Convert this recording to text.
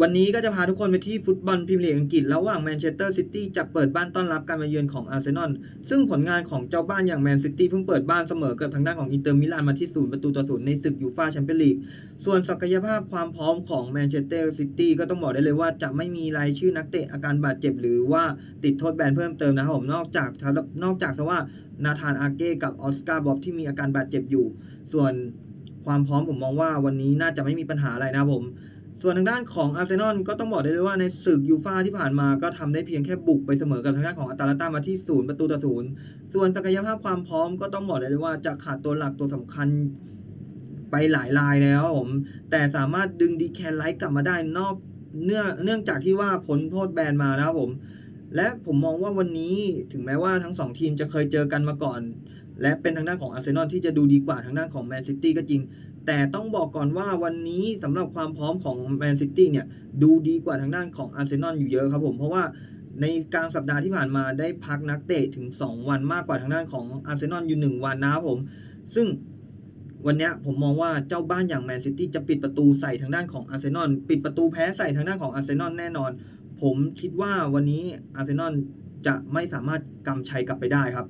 วันนี้ก็จะพาทุกคนไปที่ฟุตบอลพรีเมียร์ลีกอังกฤษระหว่างแมนเชสเตอร์ซิตี้จะเปิดบ้านต้อนรับการมาเยือนของอาร์เซนอลซึ่งผลงานของเจ้าบ้านอย่างแมนซิตี้เพิ่งเปิดบ้านเสมอกับทางด้านของอินเตอร์มิลานมาที่ศูนย์ประตูต่อศูนย์ในศึกยูฟ่าแชมเปี้ยนลีกส่วนศักยภาพความพร้อมของแมนเชสเตอร์ซิตี้ก็ต้องบอกได้เลยว่าจะไม่มีรายชื่อนักเตะอาการบาดเจ็บหรือว่าติดโทษแบนเพิ่มเติมนะครับผมนอกจากนอกจากซะว่านาธานอาเก้กับออสการ์บ๊อบที่มีอาการบาดเจ็บอยู่ ส่วนความพร้อมผมมองว่าวันนี้น่าจะไม่มีปัญหาอะไรนะครับผม ส่วนทางด้านของอาร์เซนอลก็ต้องบอกได้เลยว่าในศึกยูฟ่าที่ผ่านมาก็ทำได้เพียงแค่บุกไปเสมอกับทางด้านของอัตาลาตามาที่ศูนย์ประตูต่อศูนย์ส่วนศักยภาพความพร้อมก็ต้องบอกได้เลยว่าจะขาดตัวหลักตัวสำคัญไปหลายรายแล้วครับผม แต่สามารถดึงดีแคนไลท์กลับมาได้นอกเนื่องเนื่องจากที่ว่าผลโทษแบนมานะครับผม และผมมองว่าวันนี้ถึงแม้ว่าทั้งสองทีมจะเคยเจอกันมาก่อน และเป็นทางด้านของอาร์เซนอลที่จะดูดีกว่าทางด้านของแมนซิตี้ก็จริง แต่ต้องบอกก่อนว่าวันนี้สำหรับความพร้อมของแมนซิตี้เนี่ยดูดีกว่าทางด้านของอาร์เซนอลอยู่เยอะครับผม เพราะว่าในกลางสัปดาห์ที่ผ่านมาได้พักนักเตะถึง 2 วันมากกว่าทางด้านของอาร์เซนอลอยู่ 1 วันนะครับผม ซึ่งวันนี้ผมมองว่าเจ้าบ้านอย่างแมนซิตี้จะปิดประตูใส่ทางด้านของอาร์เซนอลปิดประตูแพ้ใส่ทางด้านของอาร์เซนอลแน่นอน ผมคิดว่าวันนี้อาร์เซนอลจะไม่สามารถกำชัยกลับไปได้ครับ